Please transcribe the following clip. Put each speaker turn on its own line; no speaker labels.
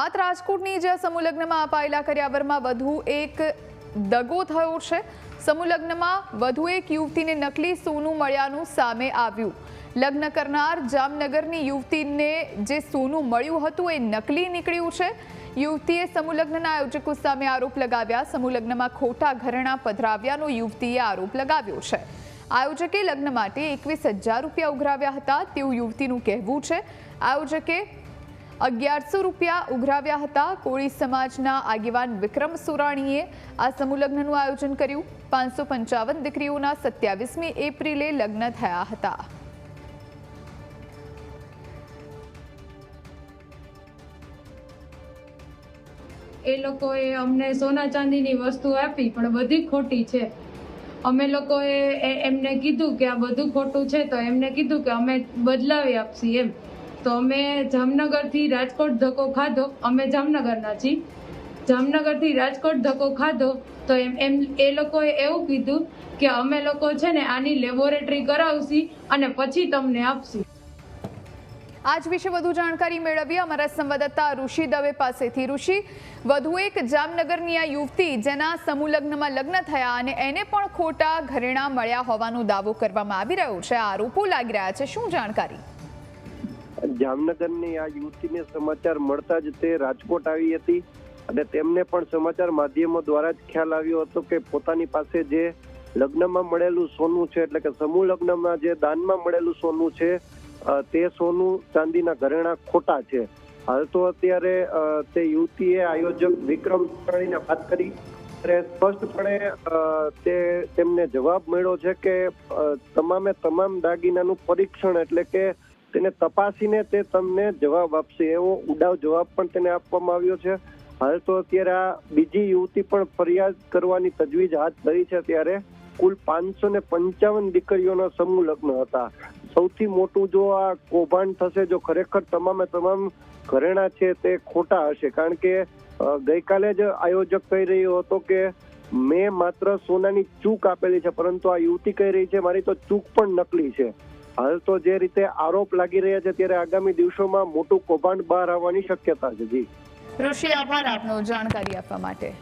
વાત રાજકોટની, જ્યાં સમૂહલગ્નમાં અપાયેલા કર્યાવરમાં વધુ એક દગો થયો છે. સમૂહલગ્નમાં વધુ એક યુવતીને નકલી સોનું મળ્યાનું સામે આવ્યું. લગ્ન કરનાર જામનગરની યુવતીને જે સોનું મળ્યું હતું એ નકલી નીકળ્યું છે. યુવતીએ સમૂહલગ્નના આયોજકો સામે આરોપ લગાવ્યા. સમૂહલગ્નમાં ખોટા ઘરણા પધરાવ્યાનો યુવતીએ આરોપ લગાવ્યો છે. આયોજકે લગ્ન માટે એકવીસ હજાર રૂપિયા ઉઘરાવ્યા હતા. તેવું યુવતીનું કહેવું છે. આયોજકે અગિયારસો રૂપિયા ઉઘરાવ્યા હતા. કોળી સમાજના આગેવાન વિક્રમ સોરાણીએ આ સમૂહલગ્નનું આયોજન કર્યું. પાંચસો પંચાવન દીકરીઓના સત્યાવીસમી એપ્રિલે લગ્ન થયા હતા.
એ લોકોએ અમને સોના ચાંદીની વસ્તુ આપી, પણ બધી ખોટી છે. અમે લોકોએ એમને કીધું કે આ બધું ખોટું છે, તો એમને કીધું કે અમે બદલાવી આપશી એમ. તો અમે જામનગરથી રાજકોટ ધક્કો ખાધો. અમે જામનગરના છીએ. જામનગરથી રાજકોટ ધક્કો ખાધો તો એમ એમ, એ લોકોએ એવું કીધું કે અમે લોકો છે ને આની લેબોરેટરી કરાવશી અને પછી તમને આપશી.
આજ વિશે વધુ જાણકારી મેળવી અમારા સંવાદદાતા ઋષિ દવે પાસેથી. ઋષિ, વધુ એક જામનગરની આ યુવતી જેના સમૂહલગ્નમાં લગ્ન થયા અને એને પણ ખોટા ઘરેણા મળ્યા હોવાનો દાવો કરવામાં આવી રહ્યો છે. આરોપો લાગી રહ્યા છે. શું જાણકારી?
જામનગરની આ યુવતીને સમાચાર મળતા જ તે રાજકોટ આવી હતી અને તેમને પણ સમાચાર માધ્યમો દ્વારા જ ખ્યાલ આવ્યો હતો કે પોતાની પાસે જે લગ્નમાં મળેલું સોનું છે, એટલે કે સમૂહ લગ્નમાં જે દાનમાં મળેલું સોનું છે તે સોનું ચાંદીના ઘરેણા ખોટા છે. હાલ તો અત્યારે તે યુવતીએ આયોજક વિક્રમ સુરાણીને વાત કરી ત્યારે સ્પષ્ટપણે તે તેમને જવાબ મળ્યો છે કે તમામે તમામ દાગીનાનું પરીક્ષણ એટલે કે તેને તપાસીને તે તમને જવાબ આપશે. એવો ઉડાવ જવાબ પણ તેને આપવામાં આવ્યો છે. હાલ તો અત્યારે આ બીજી યુવતી પણ ફરિયાદ કરવાની તજવીજ હાથ ધરી છે. ત્યારે કુલ પાંચસો ને પંચાવન દીકરીઓના સમૂહ લગ્ન હતા. સૌથી મોટું જો આ કૌભાંડ થશે, જો ખરેખર તમામે તમામ ઘરેણા છે તે ખોટા હશે. કારણ કે ગઈકાલે જ આયોજક કહી રહ્યો હતો કે, મેં માત્ર સોનાની ચૂક આપેલી છે, પરંતુ આ યુવતી કહી રહી છે, મારી તો ચૂક પણ નકલી છે. હાલ તો જે રીતે આરોપ લાગી રહ્યા છે ત્યારે આગામી દિવસોમાં મોટું કૌભાંડ બહાર આવવાની શક્યતા છે. જી.
ઋષિ, આભાર આપનો જાણકારી આપવા માટે.